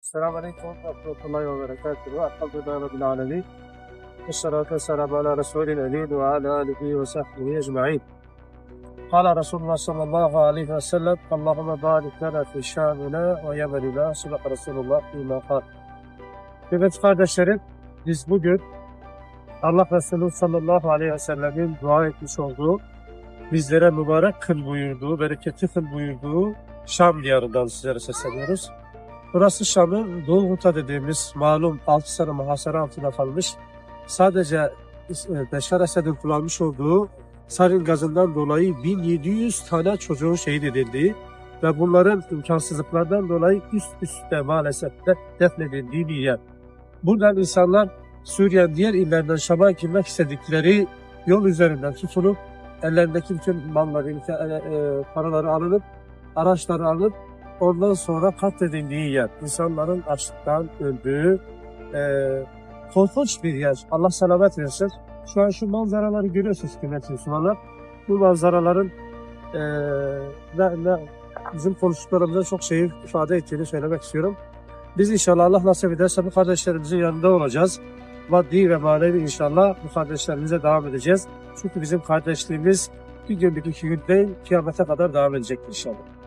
السلام عليكم ورحمة الله وبركاته الحمد لله رب العالمين والصلاة والسلام على رسول الأمين وعلى آله وصحبه أجمعين قال رسول الله صلى الله عليه وسلم اللهم بارك لنا في شامنا ويمننا صدق رسول الله فيما قال Evet kardeşlerim biz bugün Allah Resulü sallallahu aleyhi ve sellemin dua etmiş olduğu bizlere mübarek kıl buyurduğu, bereketli kıl buyurduğu Şam diyarından sizlere sesleniyoruz. Burası Şam'ın Doğu dediğimiz malum 6 sene muhasara altında kalmış. Sadece e, Beşar Esed'in kullanmış olduğu sarin gazından dolayı 1700 tane çocuğun şehit edildiği ve bunların imkansızlıklardan dolayı üst üste maalesef de defnedildiği bir yer. Buradan insanlar Suriye'nin diğer illerinden Şam'a girmek istedikleri yol üzerinden tutulup ellerindeki bütün malları, e, e, paraları alınıp, araçları alınıp ondan sonra katledildiği yer. İnsanların açlıktan öldüğü e, korkunç bir yer. Allah selamet versin. Şu an şu manzaraları görüyorsunuz kıymetli Müslümanlar. Bu manzaraların e, ne, ne, bizim konuştuklarımızda çok şey ifade ettiğini söylemek istiyorum. Biz inşallah Allah nasip ederse bu kardeşlerimizin yanında olacağız. Maddi ve manevi inşallah bu kardeşlerimize devam edeceğiz. Çünkü bizim kardeşliğimiz bir günlük iki gün değil, kıyamete kadar devam edecek inşallah.